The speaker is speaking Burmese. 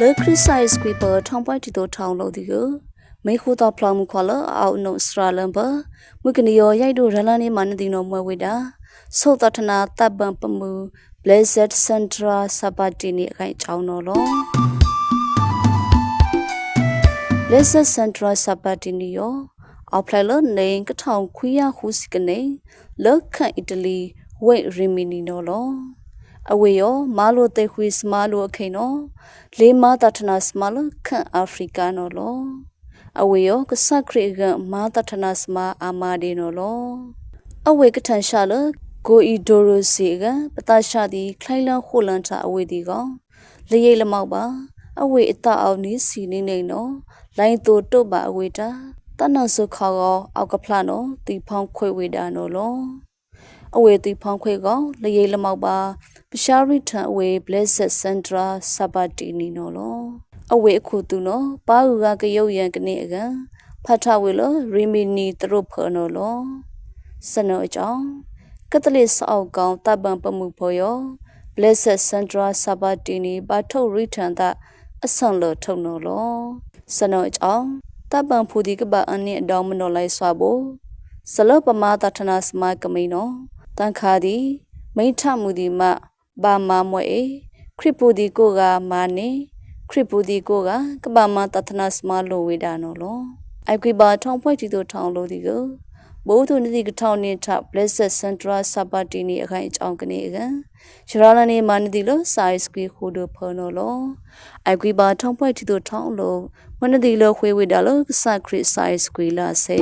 Le criticize kwi pa thong pa ti to thong lo di go မေခိုတာဖလာမှုခွာလအောက်နုစရာလံပါမွကနီယောရိုက်တို့ရလန်နေမနဒီနောမွေဝေတာဆောတထနာတပ်ပံပမှု Blessed Centra Sabatini အခိုင်ချောင်းတော်လော Blessed Centra Sabatini ယောအောက်ဖလိုက်လနေကထောင်ခွေးရဟူစကနေလက်ခန့်အီတလီဝိတ်ရီမီနီနော်လော အဝေယောမာလိုတေခွေစမာလိုအခိန်နော်လေးမာတထနာစမာလခန့်အာဖရိကနော်လောအဝေယောကဆခရိကမာတထနာစမာအာမာဒီနော်လောအဝေကထန်ရှာလကိုအီဒိုရိုစီကပတရှာဒီခိုင်လန်ခိုလန်တာအဝေဒီကောင်လရိတ်လမောက်ပါအဝေအတအောင်နီးစီနေနေနော်လိုင်းတူတုတ်ပါအဝေတာတနဆုခေါကောအောက်ကဖလာနော်တီဖောင်းခွေဝေတာနော်လောအဝေတီဖောင်းခွေကောင်လရိတ်လမောက်ပါ ပရှာရီထံအဝေ blessed centra sabatini နော်လောအဝေအခုသူနော်ပါဟုကကရုတ်ရန်ကနေအကဖတ်ထဝေလရီမီနီတရုဖောနော်လောစနောအကြောင်းကတလစ်စောက်ကောင်တပ်ပံပမှုဖော်ယော blessed centra sabatini ဘာထုတ်ရိထန်တာအဆောင်လထုတ်နော်လောစနောအကြောင်းတပ်ပံဖူဒီကပအန်နီအတောင်းမနော်လိုက်စွာဖို့စလပမာတထနာစမကမိနောတန်ခါဒီမိထမှုဒီမ ဘာမမွေခရစ်ပူဒီကိုကမာနေခရစ်ပူဒီကိုကကပမာတထနာစမလိုဝေဒါနော်လောအိုက်ကွေဘာထောင်ဖွဲ့တီတို့ထောင်လို့ဒီကိုဘိုးသူနတိကထောင်နေထ blessed central sabatini အခိုင်အကြောင်းကနေကရှရာလနေမနတိလို့ size ကွေခိုးတို့ဖော်နော်လောအိုက်ကွေဘာထောင်ဖွဲ့တီတို့ထောင်လို့မနတိလို့ခွေးဝေတာလို့စခရစ် size ကွေလာစေ